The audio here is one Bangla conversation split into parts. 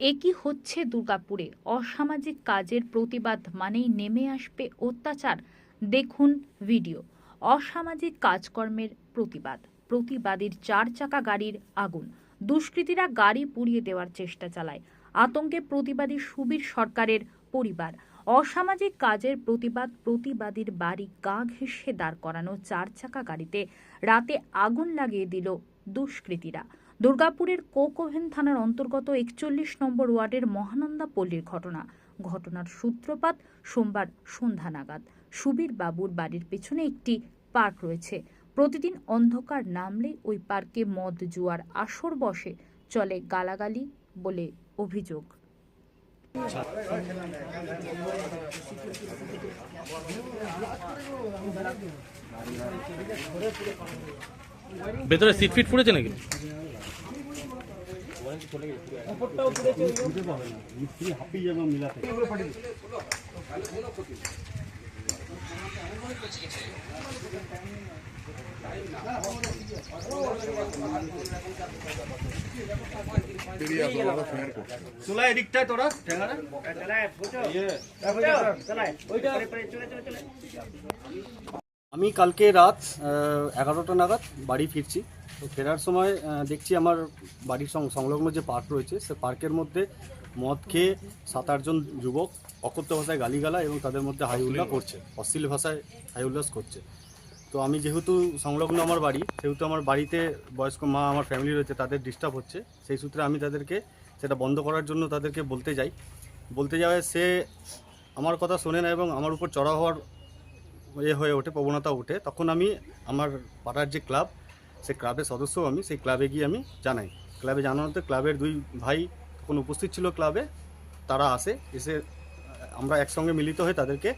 একই হচ্ছে দুর্গাপুরে? অসামাজিক কাজের প্রতিবাদ মানেই নেমে আসবে অত্যাচার। দেখুন ভিডিও। অসামাজিক কাজকর্মের প্রতিবাদ। প্রতিবাদীর চার চাকা গাড়ির আগুন। দুষ্কৃতীরা গাড়ি পুড়িয়ে দেওয়ার চেষ্টা চালায়। আতঙ্কে প্রতিবাদী সুবীর সরকারের পরিবার। অসামাজিক কাজের প্রতিবাদ প্রতিবাদীর বাড়ি গা ঘেঁষে দাঁড় করানো চার চাকা গাড়িতে রাতে আগুন লাগিয়ে দিল দুষ্কৃতীরা। দুর্গাপুরের কোকোভেন থানার অন্তর্গত একচল্লিশ নম্বর ওয়ার্ডের মহানন্দা পল্লীর ঘটনা। ঘটনার সূত্রপাত সোমবার সন্ধ্যা নাগাদ। সুবীর বাবুর বাড়ির পেছনে একটি পার্ক রয়েছে। প্রতিদিন অন্ধকার নামলে ওই পার্কে মদ জুয়ার আসর বসে, চলে গালাগালি বলে অভিযোগ। ভেতরে সিট ফিট পড়েছে নাকি? তোরা আমি কালকে রাত এগারোটা নাগাদ বাড়ি ফিরছি। তো ফেরার সময় দেখছি আমার বাড়ির সং- সংলগ্ন যে পার্ক রয়েছে সে পার্কের মধ্যে মদ খেয়ে সাত আটজন যুবক অকথ্য ভাষায় গালিগালা এবং তাদের মধ্যে হাই উল্লাস করছে। অশ্লীল ভাষায় হাই উল্লাস করছে। তো আমি যেহেতু সংলগ্ন আমার বাড়ি সেহেতু আমার বাড়িতে বয়স্ক মা আমার ফ্যামিলি রয়েছে তাদের ডিস্টার্ব হচ্ছে। সেই সূত্রে আমি তাদেরকে সেটা বন্ধ করার জন্য তাদেরকে বলতে যাই। বলতে যাওয়ায় সে আমার কথা শোনে না এবং আমার উপর চড়া হওয়ার এ হয়ে ওঠে, প্রবণতা ওঠে, তখন আমি আমার পাড়ার যে ক্লাব, সেই ক্লাবের সদস্য আমি, সেই ক্লাবে গিয়ে আমি জানাই। ক্লাবে জানানোতে ক্লাবের দুই ভাই তখন উপস্থিত ছিল ক্লাবে, তারা আসে, এসে আমরা একসঙ্গে মিলিত হয়ে তাদেরকে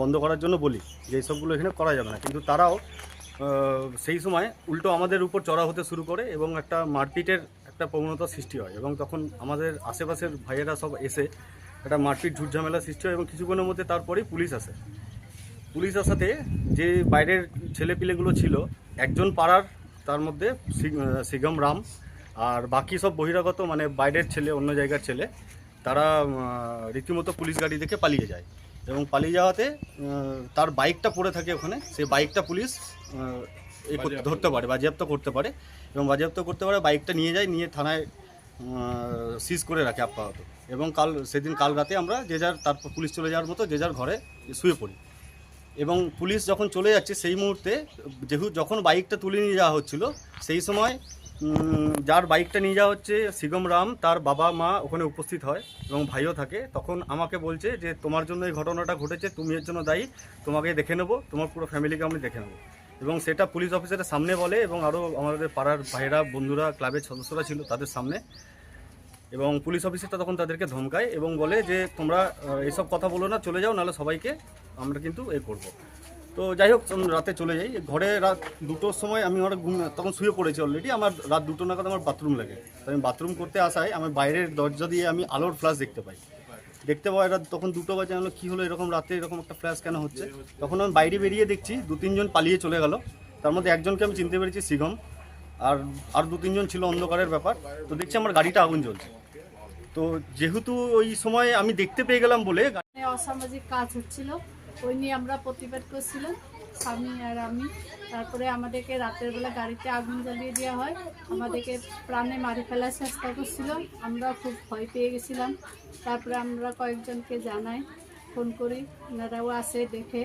বন্ধ করার জন্য বলি যে এইসবগুলো এখানে করা যাবে না। কিন্তু তারাও সেই সময় উল্টো আমাদের উপর চড়া হতে শুরু করে এবং একটা মারপিটের একটা প্রবণতা সৃষ্টি হয় এবং তখন আমাদের আশেপাশের ভাইয়েরা সব এসে একটা মারপিট, ঝুটঝামেলা সৃষ্টি হয় এবং কিছুক্ষণের মধ্যে তারপরেই পুলিশ আসে। পুলিশ আসাতে যে বাইরের ছেলেপিলেগুলো ছিল একজন পাড়ার তার মধ্যে সিগম রাম আর বাকি সব বহিরাগত মানে বাইরের ছেলে অন্য জায়গার ছেলে তারা রীতিমতো পুলিশ গাড়ি দেখে পালিয়ে যায়। এবং পালিয়ে যাওয়াতে তার বাইকটা পড়ে থাকে ওখানে সেই বাইকটা পুলিশ এ ধরতে পারে বাজেয়াপ্ত করতে পারে। এবং বাজেয়াপ্ত করতে পারে বাইকটা নিয়ে যায় নিয়ে থানায় সিজ করে রাখে আপাতত। এবং কাল সেদিন কাল রাতে আমরা যে যার তারপর পুলিশ চলে যাওয়ার মতো যে যার ঘরে শুয়ে পড়ি। এবং পুলিশ যখন চলে যাচ্ছে সেই মুহূর্তে যেহেতু যখন বাইকটা তুলে নিয়ে যাওয়া হচ্ছিল, সেই সময় যার বাইকটা নিয়ে যাওয়া হচ্ছে সিগম রাম, তার বাবা মা ওখানে উপস্থিত হয় এবং ভাইও থাকে। তখন আমাকে বলছে যে, তোমার জন্য এই ঘটনাটা ঘটেছে, তুমি এর জন্য দায়ী, তোমাকে দেখে নেব, তোমার পুরো ফ্যামিলিকে আমি দেখে নেব। এবং সেটা পুলিশ অফিসারের সামনে বলে এবং আরও আমাদের পাড়ার ভাইরা বন্ধুরা, ক্লাবের সদস্যরা ছিল তাদের সামনে। এবং পুলিশ অফিসারটা তখন তাদেরকে ধমকায় এবং বলে যে, তোমরা এইসব কথা বলো না, চলে যাও, নাহলে সবাইকে আমরা কিন্তু এ করব। তো যাই হোক রাতে চলে যাই। ঘরে রাত দুটোর সময় আমি আমার ঘুম, তখন শুয়ে পড়েছি অলরেডি আমার রাত দুটো নাগাদ আমার বাথরুম লাগে। তো আমি বাথরুম করতে আসায় আমি বাইরের দরজা দিয়ে আমি আলোর ফ্ল্যাশ দেখতে পাই। দেখতে পাই রাত, তখন দুটো বাজে, আমি কী হলো? এরকম রাতে এরকম একটা ফ্ল্যাশ কেন হচ্ছে? তখন আমি বাইরে বেরিয়ে দেখছি দু তিনজন পালিয়ে চলে গেল। তার মধ্যে একজনকে আমি চিনতে পেরেছি সিগম। আর আর দু তিনজন ছিল অন্ধকারের ব্যাপার। তো দেখছি আমার গাড়িটা আগুন জ্বলছে। তো যেহেতু ওই সময় আমি দেখতে পেয়ে গেলাম বলে অসামাজিক কাজ হচ্ছিল। ওই নিয়ে আমরা প্রতিবাদ করছিলাম, স্বামী আর আমি। তারপরে আমাদেরকে রাতের বেলা গাড়িতে আগুন জ্বালিয়ে দেওয়া হয়। আমাদেরকে প্রাণে মারি ফেলার চেষ্টা করছিল। আমরা খুব ভয় পেয়ে গেছিলাম। তারপরে আমরা কয়েকজনকে জানাই, ফোন করি, ওনারাও আসে দেখে।